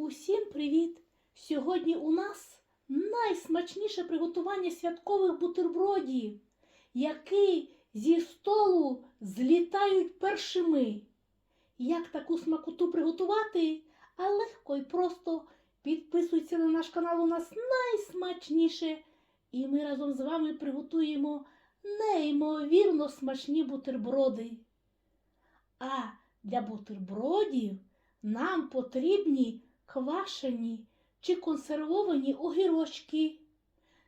Усім привіт! Сьогодні у нас найсмачніше приготування святкових бутербродів, які зі столу злітають першими. Як таку смакоту приготувати? А легко і просто підписуйся на наш канал. У нас найсмачніше. І ми разом з вами приготуємо неймовірно смачні бутерброди. А для бутербродів нам потрібні квашені чи консервовані огірочки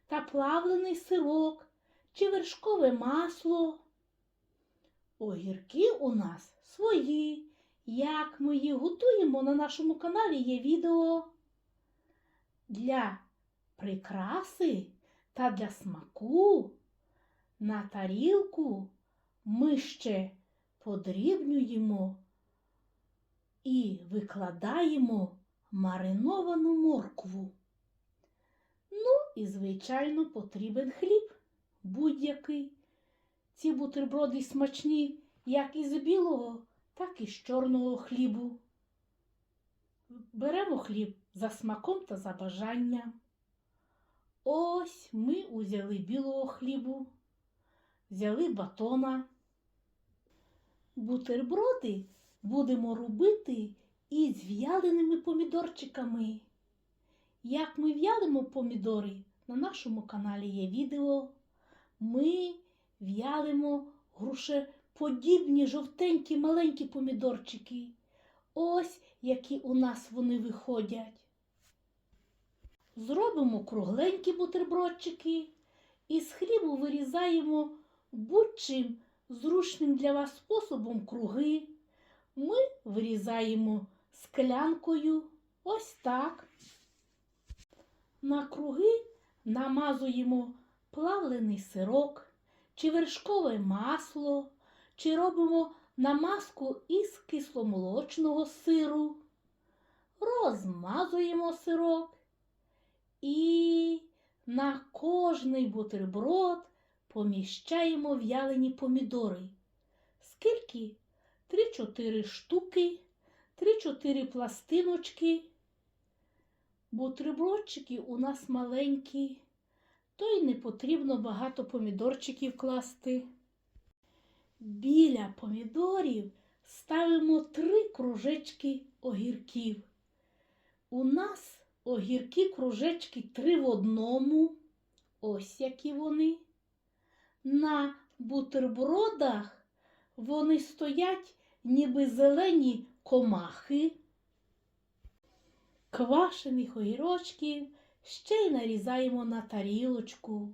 та плавлений сирок чи вершкове масло. Огірки у нас свої. Як ми їх готуємо на нашому каналі є відео. Для прикраси та для смаку на тарілку ми ще подрібнюємо і викладаємо мариновану моркву. Ну і, звичайно, потрібен хліб будь-який. Ці бутерброди смачні як із білого, так і з чорного хлібу. Беремо хліб за смаком та за бажанням. Ось ми узяли білого хлібу, взяли батона. Бутерброди будемо робити із в'яленими помідорчиками. Як ми в'ялимо помідори, на нашому каналі є відео. Ми в'ялимо грушеподібні жовтенькі маленькі помідорчики. Ось які у нас вони виходять. Зробимо кругленькі бутербродчики і з хлібу вирізаємо будь-чим зручним для вас способом круги. Ми вирізаємо склянкою ось так. На круги намазуємо плавлений сирок, чи вершкове масло, чи робимо намазку із кисломолочного сиру. Розмазуємо сирок і на кожний бутерброд поміщаємо в'ялені помідори. Скільки? 3-4 штуки, 3-4 пластиночки. Бутербродчики у нас маленькі, то й не потрібно багато помідорчиків класти. Біля помідорів ставимо три кружечки огірків. У нас огірки кружечки три в одному. Ось які вони. На бутербродах вони стоять, ніби зелені комахи. Квашених огірочків ще й нарізаємо на тарілочку.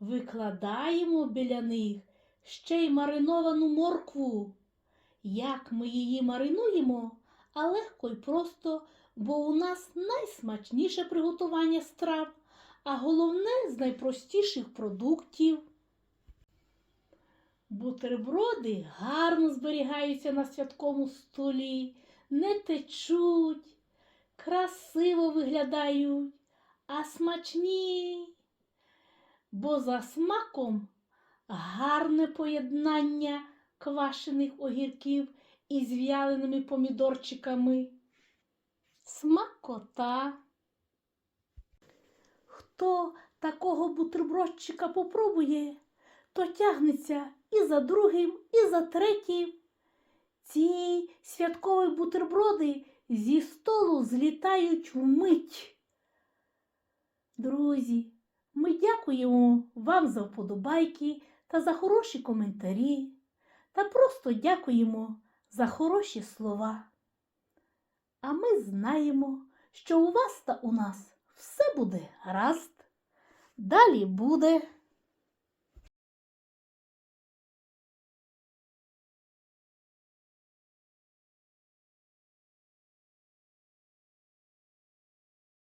Викладаємо біля них ще й мариновану моркву. Як ми її маринуємо, а легко й просто, бо у нас найсмачніше приготування страв, а головне з найпростіших продуктів. Бутерброди гарно зберігаються на святковому столі, не течуть, красиво виглядають, а смачні, бо за смаком гарне поєднання квашених огірків із в'яленими помідорчиками. Смакота. Хто такого бутербродчика попробує, то тягнеться і за другим, і за третім. Ці святкові бутерброди зі столу злітають вмить. Друзі, ми дякуємо вам за вподобайки та за хороші коментарі, та просто дякуємо за хороші слова. А ми знаємо, що у вас та у нас все буде гаразд. Далі буде.